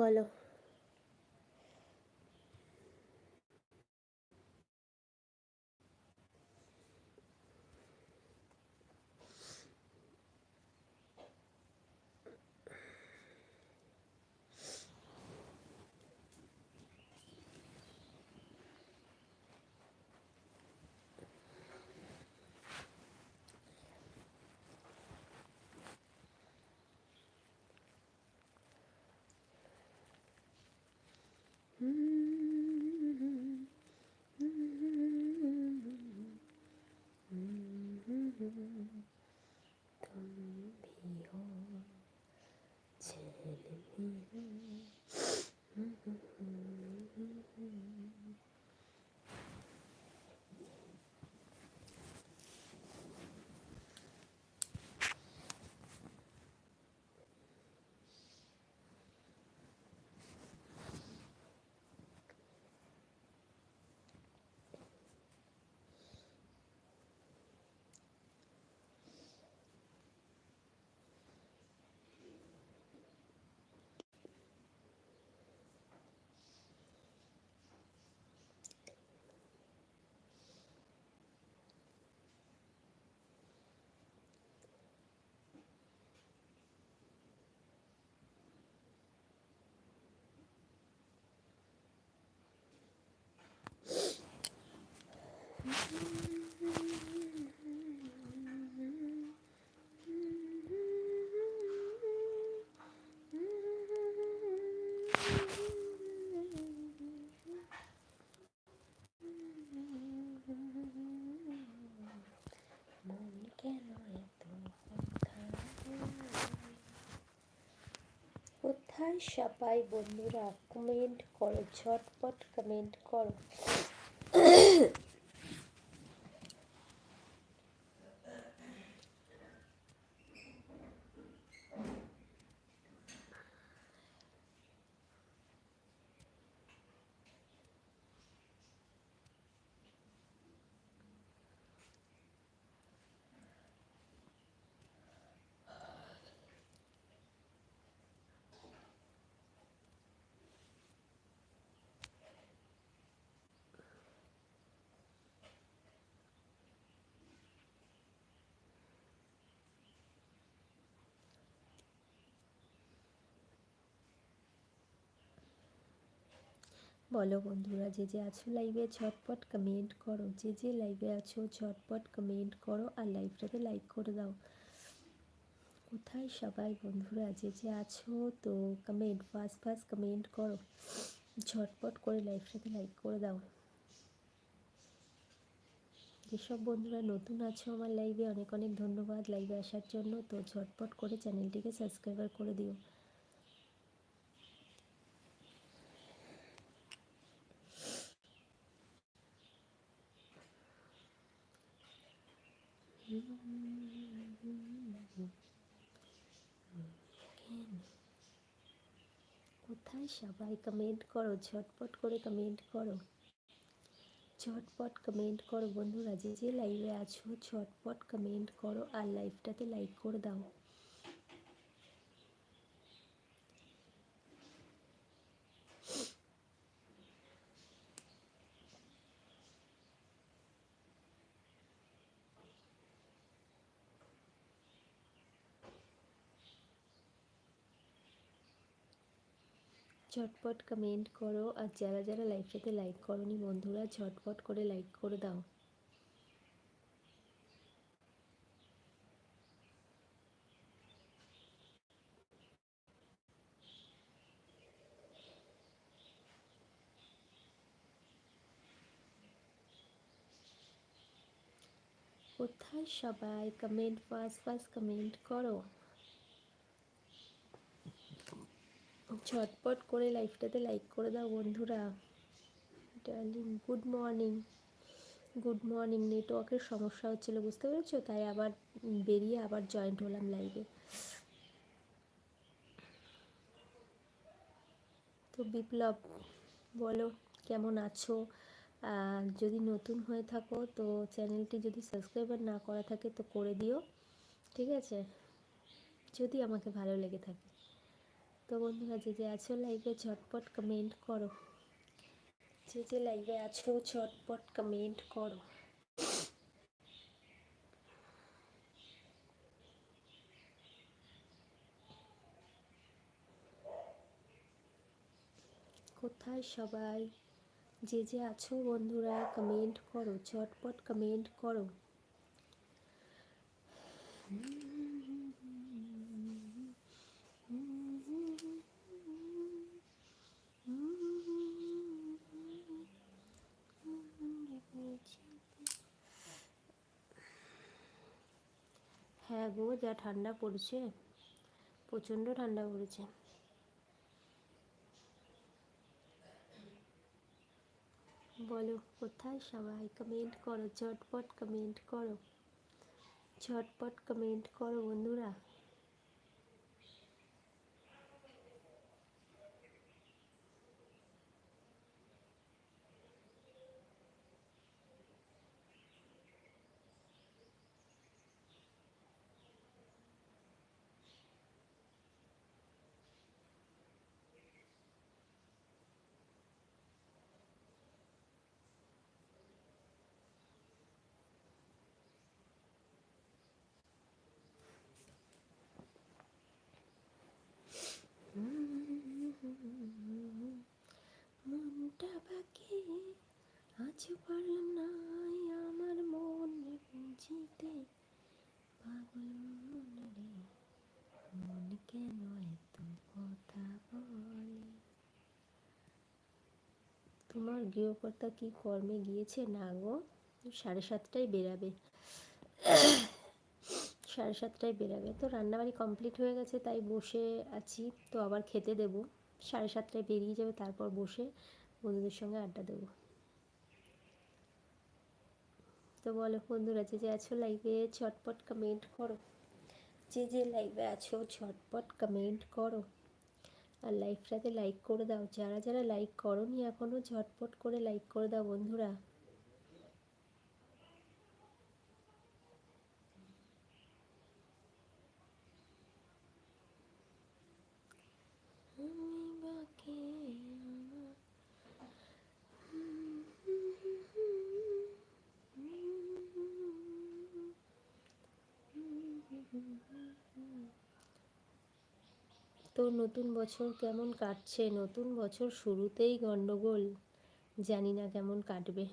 বলো সবাই বন্ধুরা কমেন্ট করো ঝটপট কমেন্ট করো। বলো বন্ধুরা, যে যে আছো লাইভে ঝটপট কমেন্ট করো। যে যে লাইভে আছো, ঝটপট কমেন্ট করো আর লাইভটাতে লাইক করে দাও। কোথায় সবাই বন্ধুরা, যে যে আছো, তো কমেন্ট ফার্স্ট ফার্স্ট কমেন্ট করো। ঝটপট করে লাইভটাতে লাইক করে দাও। যেসব বন্ধুরা নতুন আছো আমার লাইভে অনেক অনেক ধন্যবাদ লাইভে আসার জন্য। তো ঝটপট করে চ্যানেলটিকে সাবস্ক্রাইবার করে দিও কোথায় সবাই কমেন্ট করো, ঝটপট করে কমেন্ট করো। ঝটপট কমেন্ট করো বন্ধুরা, যে যে লাইভে আছো, ঝটপট কমেন্ট করো আর লাইভটাতে লাইক করে দাও। ঝটপট কমেন্ট করো আর যারা যারা লাইভটাতে লাইক করনি বন্ধুরা, ঝটপট করে লাইক করে দাও। কোথায় সবাই? কমেন্ট ফার্স্ট ফার্স্ট কমেন্ট করো। ঝটপট করে লাইফটাতে লাইক করে দাও বন্ধুরা। Darling, good morning. Good morning, নেটওয়ার্কের সমস্যা হচ্ছিল, বুঝতে পেরেছ? তাই আবার বেরিয়ে আবার জয়েন্ট হলাম লাইভে। তো বিপ্লব, বলো, কেমন আছো? যদি নতুন হয়ে থাকো, তো চ্যানেলটি যদি সাবস্ক্রাইবার না করা থাকে, তো করে দিও, ঠিক আছে? যদি আমাকে ভালো লেগে থাকে। তো বন্ধুরা যে যে আছো লাইভে ঝটপট কমেন্ট করো। যে যে লাইভে আছো ঝটপট কমেন্ট করো। কোথায় সবাই? যে যে আছো বন্ধুরা কমেন্ট করো, ঝটপট কমেন্ট করো। হ্যাঁ গো, যা ঠান্ডা পড়ছে, প্রচণ্ড ঠান্ডা পড়েছে। বলো, কোথায় সবাই? কমেন্ট করো, ঝটপট কমেন্ট করো। ঝটপট কমেন্ট করো বন্ধুরা। তোমার গৃহকর্তা কি কর্মে গিয়েছে? না গো। সাড়ে সাতটায় বেরাবে। সাড়ে সাতটায় বেরাবে। তো রান্নাবাড়ি কমপ্লিট হয়ে গেছে, তাই বসে আছি। তো আবার খেতে দেব। সাড়ে সাতটায় বেরিয়ে যাবে, তারপর বসে বন্ধুদের সঙ্গে আড্ডা দেবো। তো বলো বন্ধুরা, যে যে আছো লাইভে ঝটপট কমেন্ট করো। যে যে লাইভে আছো, ঝটপট কমেন্ট করো। আর লাইভটাতে লাইক করে দাও। যারা যারা লাইক করনি এখনও ঝটপট করে লাইক করে দাও বন্ধুরা। তো নতুন বছর কেমন কাটছে? নতুন বছর শুরুতেই গণ্ডগোল জানি না কেমন কাটবে।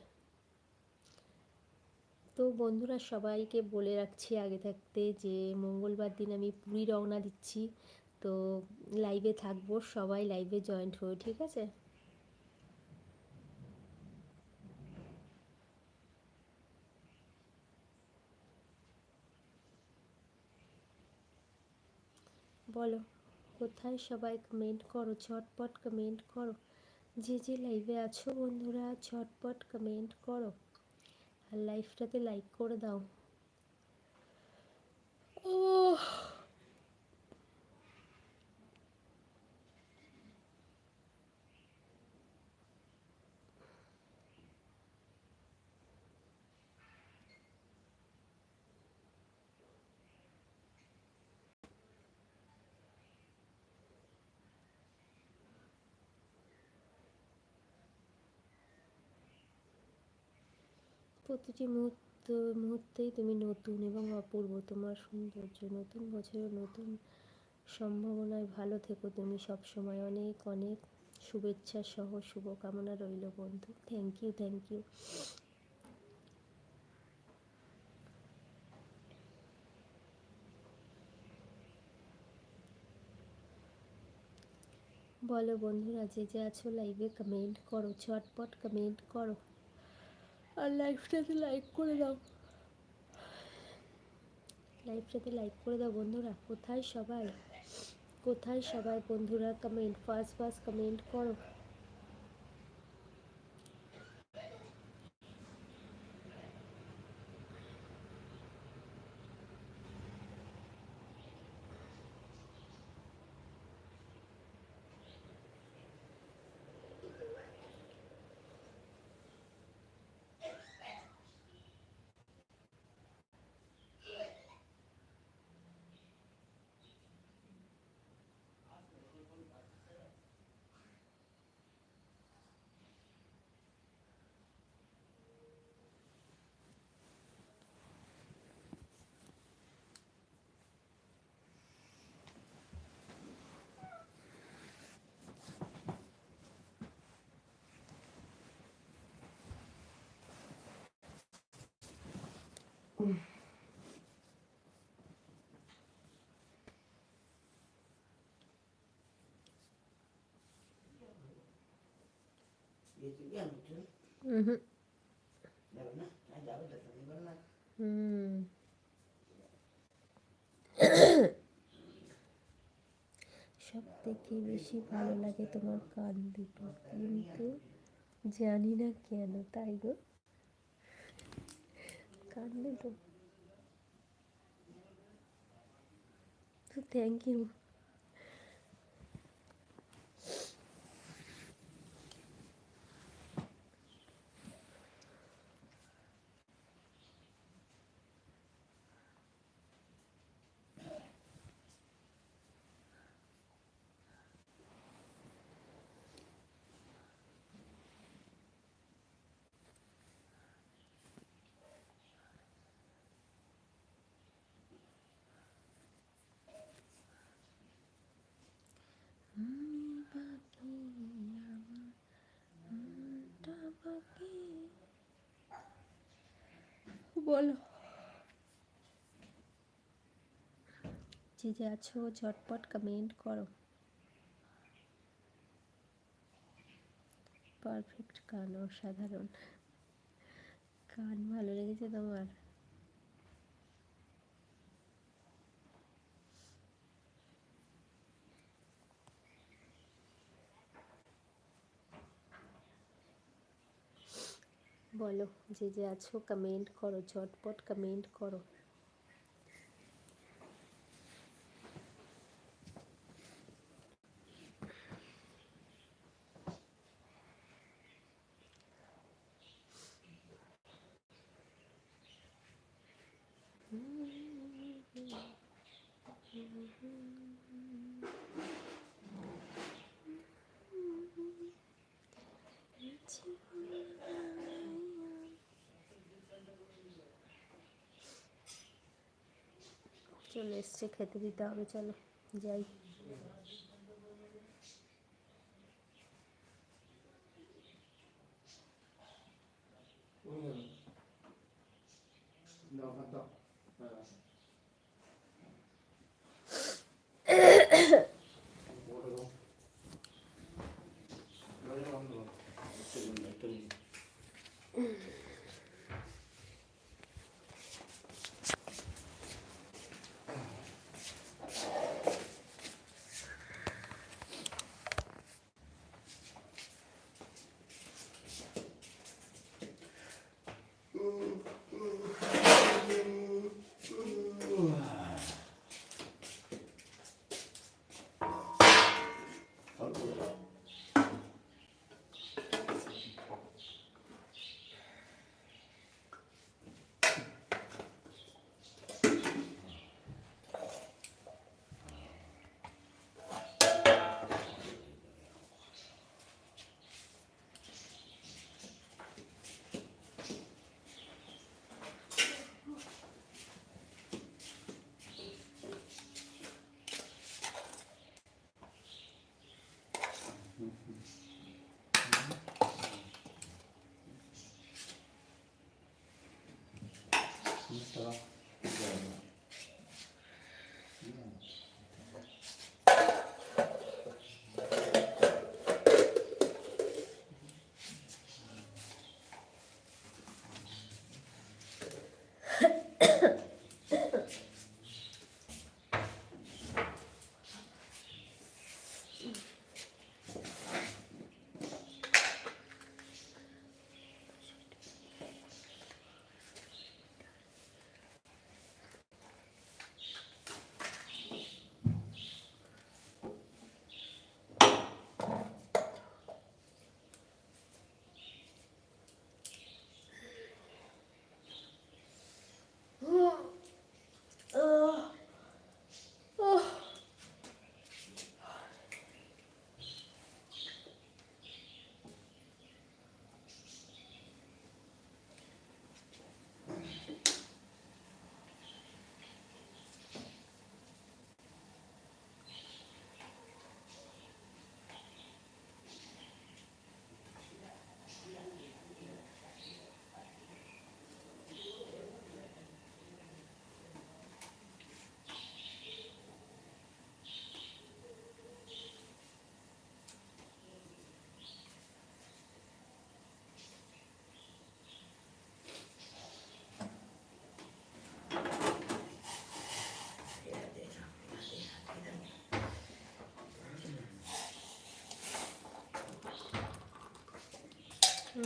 তো বন্ধুরা, সবাইকে বলে রাখছি আগে থাকতে যে, মঙ্গলবার দিন আমি পুরী রওনা দিচ্ছি। তো লাইভে থাকব, সবাই লাইভে জয়েন্ট হয়ে, ঠিক আছে? বলো। কোথায় সবাই কমেন্ট করো, ঝটপট কমেন্ট করো। যে যে লাইভে আছো বন্ধুরা, ঝটপট কমেন্ট করো আর লাইভটাতে লাইক করে দাও। ও প্রতিটি মুহূর্ত, মুহূর্তেই তুমি নতুন এবং অপূর্ব। তোমার সৌন্দর্য, নতুন বছরের নতুন সম্ভাবনায় ভালো থেকো তুমি সব সময় অনেক অনেক শুভেচ্ছা সহ শুভকামনা রইল বন্ধু। থ্যাংক ইউ থ্যাংক ইউ বলো বন্ধুরা, যে যে আছো লাইভে কমেন্ট করো ঝটপট কমেন্ট করো। আর লাইভটাতে লাইক করে দাও। লাইভটাতে লাইক করে দাও বন্ধুরা। কোথায় সবাই? কোথায় সবাই বন্ধুরা? কমেন্ট ফার্স্ট ফার্স্ট কমেন্ট করো। সব থেকে বেশি ভালো লাগে তোমার কান দুটো কিন্তু জানি না কেন তাই গো? কান দুটো তো থ্যাংক ইউ বলো। যে যে আছো ঝটপট কমেন্ট করো। পারফেক্ট কান অসাধারণ। কান ভালো লেগেছে তোমার? বলো যে যে আছো কমেন্ট করো ঝটপট কমেন্ট করো। চলে এসছে খেতে দিতে হবে চলো যাই।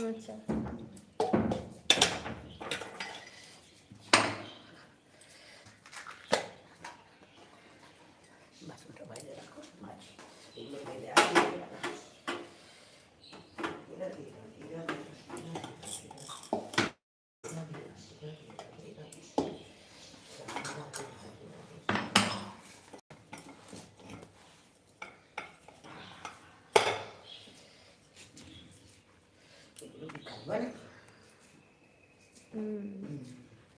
Ну, це. এগুলো কি খাবে নাকি? হুম